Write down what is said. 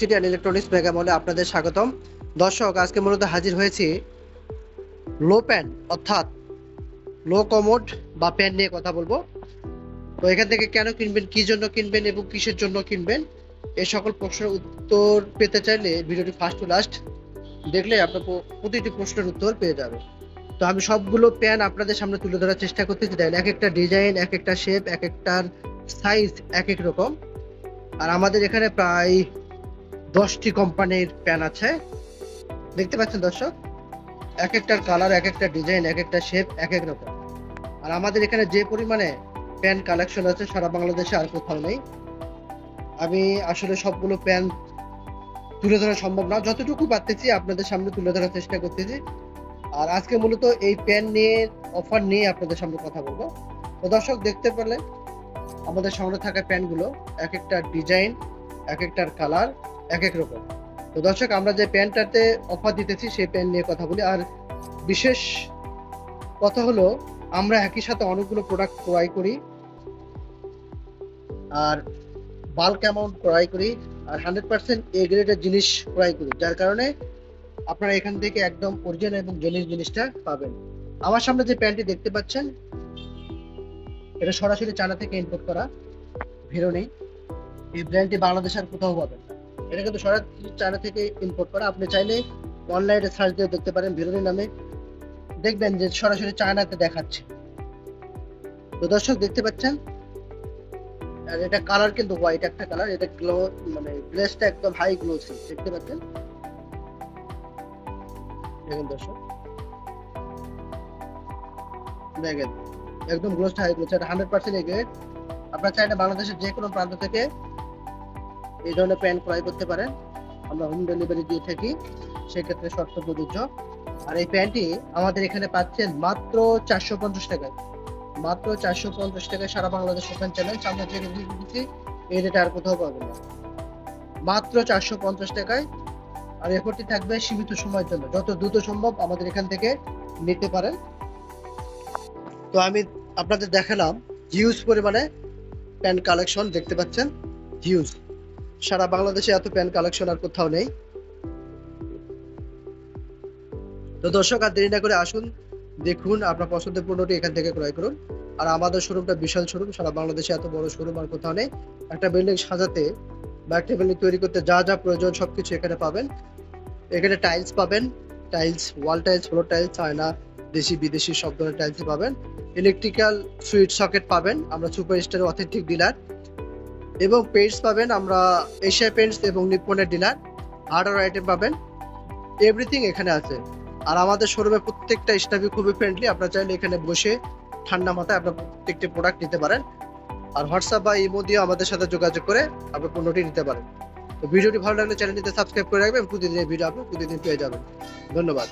City and electronics mega মলে আপনাদের স্বাগতম। দর্শক, আজকে মূলত হাজির হয়েছি লো অর্থাৎ লো কমোড বা নিয়ে কথা বলব। তো এখান থেকে কেন কিনবেন, কি জন্য কিনবেন এবং কিসের জন্য কিনবেন এই সকল প্রশ্নের উত্তর পেতে চাইলে ভিডিওটি ফার্স্ট টু লাস্ট দেখলে আপনার প্রতিটি প্রশ্নের উত্তর পেয়ে যাবে তো আমি সবগুলো প্যান আপনাদের সামনে তুলে ধরার চেষ্টা করতেছি। দেন এক একটা ডিজাইন, এক একটা শেপ, এক একটার সাইজ, এক এক রকম। আর আমাদের এখানে প্রায় দশটি কোম্পানির প্যান আছে। দেখতে পাচ্ছেন দর্শক? এক একটার কালার, এক একটা ডিজাইন, এক একটা শেপ, এক এক রকম। আর আমাদের এখানে যে পরিমাণে প্যান কালেকশন আছে, সারা বাংলাদেশে আর কোথাও নেই। আমি আসলে সবগুলো প্যান তুলে ধরা সম্ভব না। যতটুকু পারতেছি আপনাদের সামনে তুলে ধরার চেষ্টা করতেছি। আর আজকে মূলত এই প্যান নিয়ে, অফার নিয়ে আপনাদের সামনে কথা বলব। তো দর্শক, দেখতে পেলে আমাদের সামনে থাকা প্যান্টগুলো এক একটা ডিজাইন এক একটার কালার এক এক রকম। তো দর্শক, আমরা যে প্যান্টটাতে অফার দিতেছি, সেই প্যান্ট নিয়ে কথা বলি। আর বিশেষ কথা হলো, আমরা একই সাথে অনেকগুলো প্রোডাক্ট ক্রয় করি। আর বাল্ক অ্যামাউন্ট ক্রয় করি। আর হান্ড্রেড পার্সেন্ট এ গ্রেডের জিনিস ক্রয় করি। যার কারণে আপনারা এখান থেকে একদম অরিজিনাল এবং জেনিস জিনিসটা পাবেন। আমার সামনে যে প্যান্টটি দেখতে পাচ্ছেন এটা সরাসরি চায়না থেকে ইম্পোর্ট করা। ভেরোনি এই ব্র্যান্ডটি বাংলাদেশে আর কোথাও পাবেন। এটা কিন্তু সরাসরি চায়না থেকে ইম্পোর্ট করা। আপনি চাইলে অনলাইনে সার্চ দিয়ে দেখতে পারেন ভেরোনি নামে। দেখবেন যে সরাসরি চায়নাতে দেখাচ্ছে। তো দর্শক, দেখতে পাচ্ছেন? আর এটা কালার কিন্তু হোয়াইট একটা কালার এটা গ্লো মানে গ্লেসটা একদম হাই গ্লোসি দেখতে পাচ্ছেন? দেখুন দর্শক। দেখেন। একদম গ্লোসটা হাই গ্লোস এটা হান্ড্রেড পার্সেন্ট এগ্রেড আপনার চাইলে বাংলাদেশের যে কোনো প্রান্ত থেকে এই ধরনের প্যান্ট ক্রয় করতে পারেন। আমরা হোম ডেলিভারি দিয়ে থাকি, সেক্ষেত্রে শর্ত প্রযোজ্য। আর এই প্যান্টটি আমাদের এখানে পাচ্ছেন মাত্র চারশো পঞ্চাশ টাকায়। মাত্র চারশো পঞ্চাশ টাকায় সারা বাংলাদেশ ওখান চ্যালেঞ্জ আমরা যে দিচ্ছি, এই রেটে আর কোথাও পাবেন না। মাত্র চারশো পঞ্চাশ টাকায়। আর এরপরটি থাকবে সীমিত সময়ের জন্য। যত দ্রুত সম্ভব আমাদের এখান থেকে নিতে পারেন। তো আমি আপনাদের দেখালাম হিউজ পরিমাণে প্যান কালেকশন দেখতে পাচ্ছেন? হিউজ সারা বাংলাদেশে এত প্যান কালেকশন আর কোথাও নেই। তো দর্শক, আর দেরি না করে আসুন, দেখুন আপনার পছন্দের পণ্যটি এখান থেকে ক্রয় করুন। আর আমাদের শোরুমটা বিশাল শোরুম সারা বাংলাদেশে এত বড় শোরুম আর কোথাও নেই। একটা বিল্ডিং সাজাতে বা একটা বিল্ডিং তৈরি করতে যা যা প্রয়োজন সবকিছু এখানে পাবেন। এখানে টাইলস পাবেন। Tiles wall tiles floor tiles China দেশি বিদেশি সব ধরনের টাইলস পাবেন। ইলেকট্রিক্যাল সুইচ সকেট পাবেন, আমরা সুপার স্টার অথেন্টিক ডিলার এবং পেন্টস পাবেন আমরা এশিয়া পেন্টস এবং নিপ্পনের ডিলার হার্ডওয়ার আইটেম পাবেন এভরিথিং এখানে আছে। আর আমাদের শোরুমে প্রত্যেকটা স্টাফই খুবই ফ্রেন্ডলি আপনারা চাইলে এখানে বসে ঠান্ডা মাথায় আপনার প্রত্যেকটি প্রোডাক্ট নিতে পারেন। আর হোয়াটসঅ্যাপ বা ইমো দিয়ে আমাদের সাথে যোগাযোগ করে আপনার পণ্যটি নিতে পারেন। তো ভিডিওটি ভালো লাগলে চ্যানেলটিতে সাবস্ক্রাইব করে রাখবেন প্রতিদিন এই ভিডিও আপনি প্রতিদিন পেয়ে যাবেন। ধন্যবাদ।